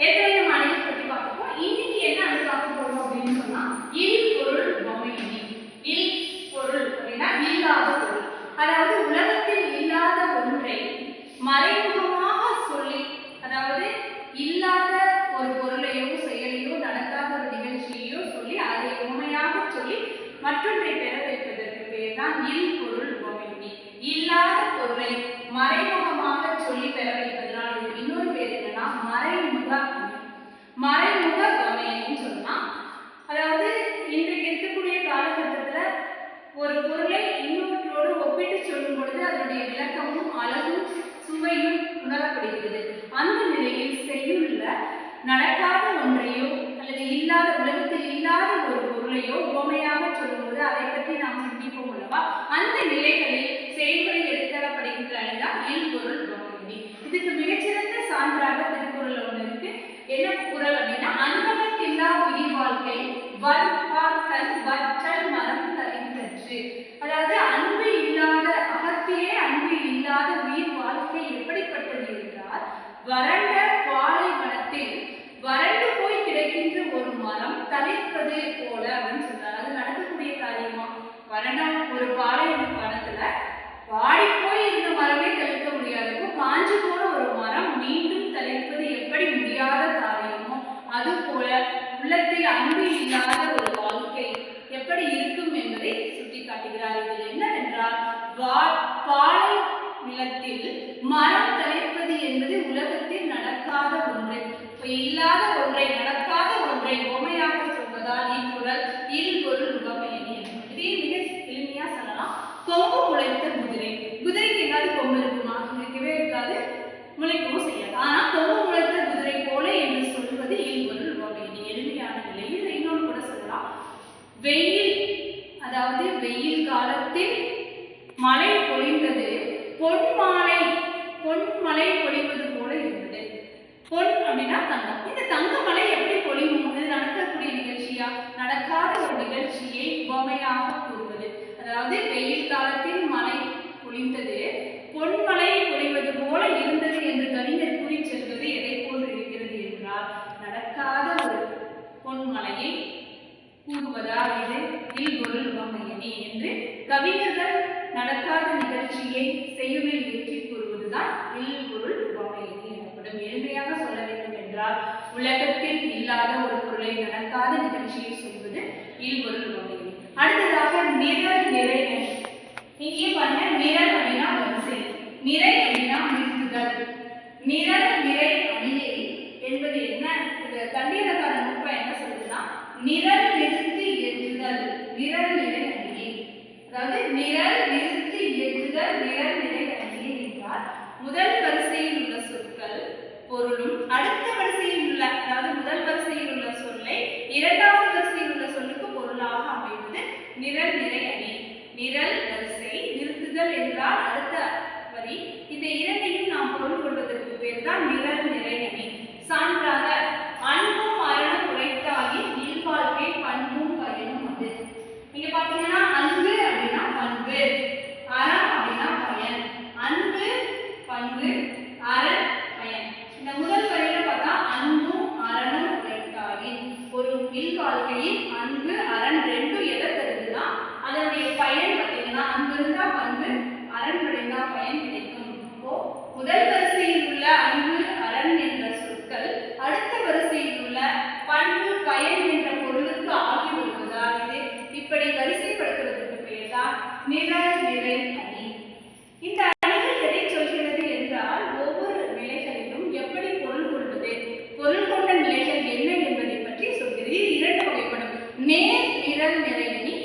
ஏற்கனவே நம்ம அணிகள் பற்றி பார்த்துப்போம் இன்னைக்கு என்ன அணி பார்க்க போறோம் அப்படின்னு சொன்னா இல் பொருள் பொம்மை அணி இல் பொருள் அப்படின்னா இல்லாத பொருள். அதாவது உலகத்தில் இல்லாத ஒன்றை மறைமுகமாக சொல்லி அதாவது இல்லாத ஒரு பொருளையோ செயலையோ நடக்காத ஒரு நிகழ்ச்சியையோ சொல்லி அதை உண்மையாக சொல்லி மற்றொன்றை பெற வைப்பதற்கு பேர் தான் இல் பொருள் பொம்மை இல்லாத பொருளை மறைமுகமாக சொல்லி பெற வைப்பது இதுக்கு இன்னொரு பேர் என்னன்னா மறைமுக அணி மறைமுக கவனின்னு சொல்லலாம் அதாவது இன்றைக்கு இருக்கக்கூடிய காலகட்டத்துல ஒரு பொருளை இன்னொன்றோடு ஒப்பிட்டு சொல்லும் பொழுது அதனுடைய விளக்கமும் அழகும் சுவையும் உணரப்படுகிறது அந்த நிலையில் செய்யுள்ள நடக்காத ஒன்றையோ அல்லது இல்லாத உலகத்தில் இல்லாத ஒரு பொருளையோ உவமையாக சொல்லும்போது அதை பற்றி நாம் சிந்திப்போம் அல்லவா அந்த நிலைகளில் செயல்களை எடுத்தரப்படுகின்ற அணிதான் இல் பொருள் இதுக்கு மிகச்சிறந்த சான்றாக திருக்குறள் ஒன்று இருக்கு. என்ன குரல் அப்படின்னா அன்பகத்தில்லா உயிர் வாழ்க்கை வற்பாக்கல் வற்றல் மரம் தரிந்தற்று அதாவது அன்பு இல்லாத அகத்திலே அன்பு இல்லாத உயிர் வாழ்க்கை எப்படிப்பட்டது என்றால் வறண்ட பாலைவனத்தில் வறண்டு போய் கிடக்கின்ற ஒரு மரம் தளிர்ப்பது போல அப்படின்னு சொல்றாரு அது நடக்கக்கூடிய காரியமா வறண்ட ஒரு பாலைவனத்துல வாடி போய் இருந்த மரமே தளிர்க்க முடியாதப்போ காஞ்சு போன ஒரு மரம் மீண்டும் தளிர்ப்பது எப்படி முடியாத காரியமோ அது போல உள்ளத்தில் அன்பு இல்லாத ஒரு வாழ்க்கை எப்படி இருக்கும் என்பதை சுட்டி காட்டுகிறார் இதில் என்னவென்றால் வா- பாலை நிலத்தில் மரம் தளிர்ப்பது என்பது உலகத்தில் நடக்காத ஒன்று. இல்லாத ஒன்றை நடக்காத ஒன்றை பொம்மையாக சொல்வதால் வெயில் அதாவது வெயில் காலத்தில் மழை பொழிந்தது. பொன்மாலை பொன்மலை பொழிவது போல இருந்தது. பொன் அப்படின்னா தங்கம். இந்த தங்க மலை எப்படி பொழியும்? இது நடக்கக்கூடிய நிகழ்ச்சியா? நடக்காத ஒரு நிகழ்ச்சியை உவமையாக கூறுவது. அதாவது வெயில் காலத்தில் மழை பொழிந்தது பொன்மழை பொழிவது போல இருந்தது என்று கவிஞர் கூறி செல்வது எதை போல் இருக்கிறது என்றால் நடக்காத ஒரு பொன்மலையை கூறுவதால் இது இல்பொருள் உவமையணி என்று கவிஞர்கள் நடக்காத நிகழ்ச்சியை செய்யுளில் ஏற்றி கூறுவதுதான் இல்பொருள் உவமையணி எனப்படும். எளிமையாக சொல்ல வேண்டும் என்றால் உலகத்தில் இல்லாத ஒரு பொருளை நடக்காத நிகழ்ச்சியை சொல்வது இல்பொருள் உவமையணி அடுத்ததாக நிரல் நிறை இங்கே பண்ண நிரல் அப்படின்னா வரிசை. நிறை அப்படின்னா நிறுத்துதல். நிரல் நிறை அணியை என்பது என்ன? இது தண்ணீரக்கான நுட்பம் என்ன சொல்லுதுன்னா நிரல் நிறுத்தி நிரல் நிறை அணி. நிரல் வரிசை நிறுத்துதல் என்றால் அடுத்த வரி. இந்த இரண்டையும் நாம் பொருள் கொள்வதற்கு பேர் தான் நிரல் நிறை அணி. சான்றாக அன்பும்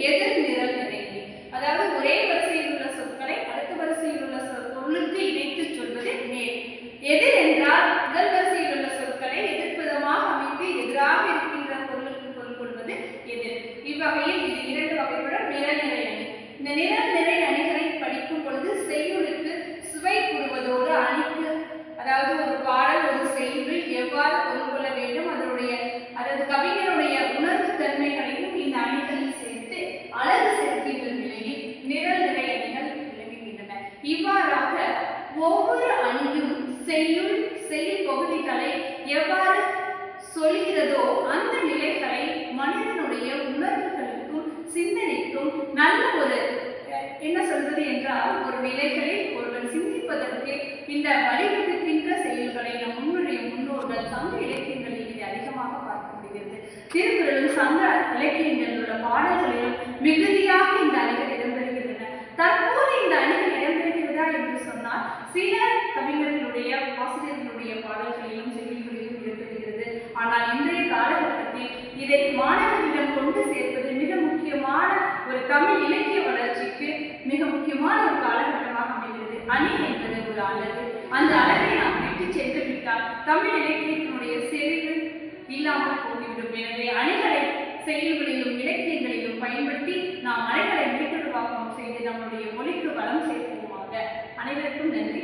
நிறை சொல்கிறதோ அந்த நிலைகளை மனிதனுடைய உணர்வுகளுக்கும் சிந்தனைக்கும் நல்ல ஒரு என்ன சொல்வது என்றால் ஒரு நிலைகளை ஒருவன் சிந்திப்பதற்கு இந்த வழிவகுக்கின்ற செயல்களை நம் முன்னுடைய முன்னோர்கள் சங்க இலக்கியங்களில் இதை அதிகமாக பார்க்க முடிகிறது திருக்குறளும் சங்க இலக்கியங்களோட பாடல்களிலும் மிகுதியாக இந்த அணிகள் இடம்பெறுகின்றன. தற்போது இந்த அணிகள் இடம்பெறுகிறதா என்று சொன்னால் சில கவிஞர்களுடைய ஆசிரியர்களுடைய பாடல்களிலும் செய்திகளிலும் ஆனால் இன்றைய காலகட்டத்தில் இதை மாணவர்களிடம் கொண்டு சேர்ப்பது மிக முக்கியமான ஒரு தமிழ் இலக்கிய வளர்ச்சிக்கு மிக முக்கியமான ஒரு காலகட்டமாக அமைகிறது. அணி என்பது ஒரு அழகு. அந்த அழகை நாம் விட்டு சென்று விட்டால் தமிழ் இலக்கியத்தினுடைய செறிவு இல்லாமல் போய்விடும் எனவே அணிகளை செயல்களிலும் இலக்கியங்களிலும் பயன்படுத்தி நாம் அணைகளை மீட்டுருவாக்கம் செய்து நம்முடைய மொழிக்கு வளம் சேர்ப்போமாக. அனைவருக்கும் நன்றி.